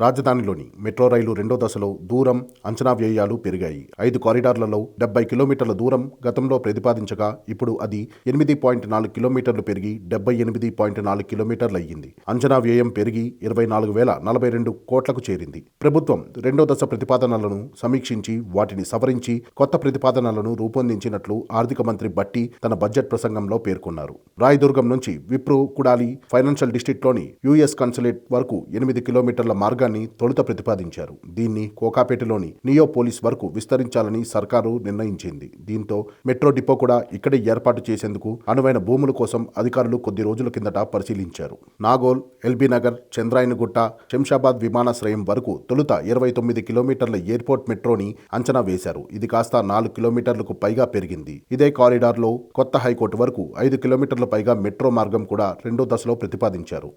రాజధానిలోని metro రైలు రెండో దశలో దూరం అంచనా వ్యయాలు పెరిగాయి. ఐదు కారిడార్లలో డెబ్బై కిలోమీటర్ల దూరం గతంలో ప్రతిపాదించగా ఇప్పుడు అది ఎనిమిది పాయింట్ నాలుగు కిలోమీటర్లు పెరిగి డెబ్బై ఎనిమిది పాయింట్ నాలుగు కిలోమీటర్లు అయ్యింది. అంచనా వ్యయం పెరిగి ఇరవై నాలుగు వేల నలభై రెండు కోట్లకు చేరింది. ప్రభుత్వం రెండో దశ ప్రతిపాదనలను సమీక్షించి వాటిని సవరించి కొత్త ప్రతిపాదనలను రూపొందించినట్లు ఆర్థిక మంత్రి బట్టి తన బడ్జెట్ ప్రసంగంలో పేర్కొన్నారు. రాయదుర్గం నుంచి విప్రో కుడాలి ఫైనాన్షియల్ డిస్ట్రిక్ట్లోని యుఎస్ కన్సులేట్ వరకు ఎనిమిది కిలోమీటర్ల మార్గాన్ని తొలుత ప్రతిపాదించారు. దీన్ని కోకాపేటలోని నియో పోలీస్ వరకు విస్తరించాలని సర్కారు నిర్ణయించింది. దీంతో మెట్రో డిపో కూడా ఇక్కడే ఏర్పాటు చేసేందుకు అనువైన భూముల కోసం అధికారులు కొద్ది రోజుల కిందట పరిశీలించారు. నాగోల్ ఎల్బీ నగర్ చంద్రాయనగుట్ట శంషాబాద్ విమానాశ్రయం వరకు తొలుత ఇరవై తొమ్మిది కిలోమీటర్ల ఎయిర్పోర్ట్ మెట్రోని అంచనా వేశారు. ఇది కాస్త నాలుగు కిలోమీటర్లకు పైగా పెరిగింది. ఇదే కారిడార్లో కొత్త హైకోర్టు వరకు ఐదు కిలోమీటర్ల పైగా మెట్రో మార్గం కూడా రెండో దశలో ప్రతిపాదించారు.